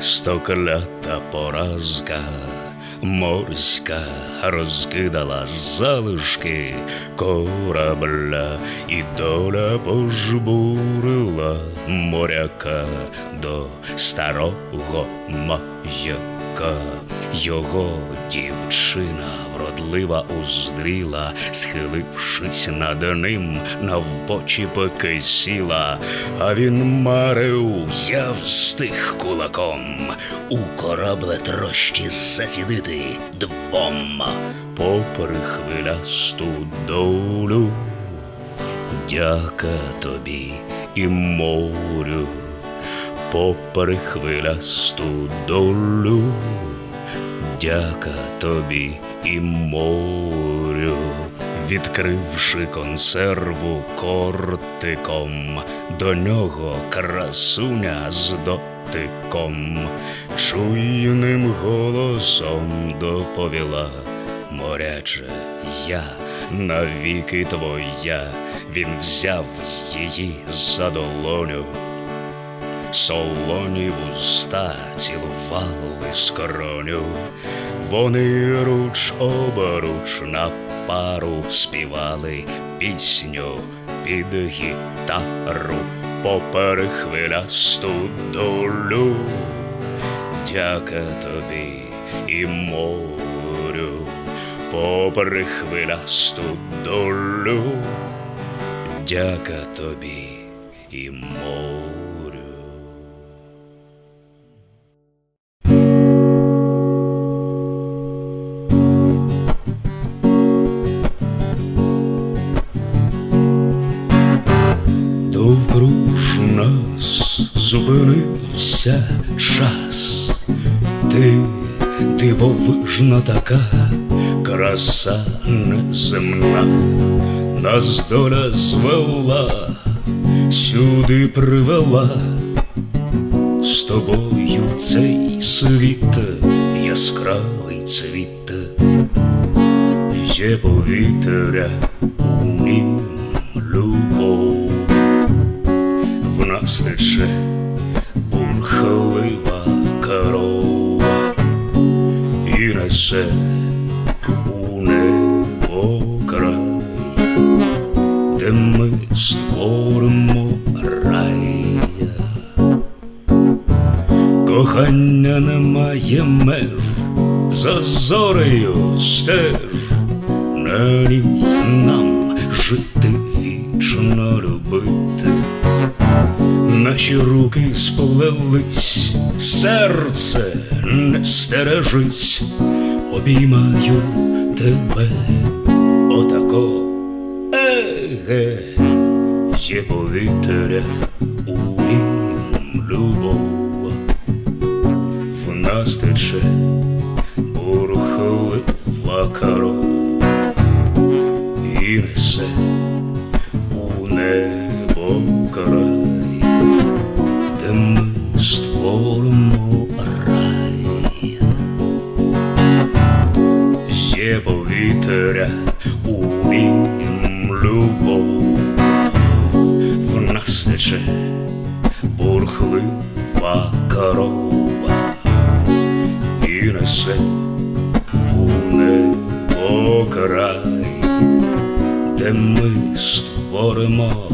стоклята поразка, морська розкидала залишки корабля, і доля пожбурила моряка до старого маяка. Його дівчина вродлива уздріла, схилившись над ним, навпочіпки сіла, а він марив, я встиг кулаком у корабле трощі засідити двом, попри хвилясту долю. Дяка тобі і морю, попри хвилясту долю, дяка тобі і морю, відкривши консерву кортиком, до нього красуня з дотиком, чуйним голосом доповіла. Моряче, я навіки твоя, він взяв її за долоню. Солоні вуста цілували скроню, вони руч обруч на пару співали пісню під гітару попер хвилясту долю. Дяка тобі і морю, попри хвилясту долю, дяка тобі і морю. Зупинився час, ти дивовижна така, краса неземна, нас доля звела, сюди привела, з тобою цей світ, яскравий цвіт, є повітря у нім любов. В нас тече несе у небо край, де ми створимо рай. Кохання немає меж, за зорею стеж, на ній нам жити вічно любити. Наші руки сплелись, серце не стережись, обіймаю тебе, отако, еге, є повітря у нім любов, в нас тече бурхлива корова Є повітря у нім любов, в нас тече бурхлива корова і несе у небо край де ми створимо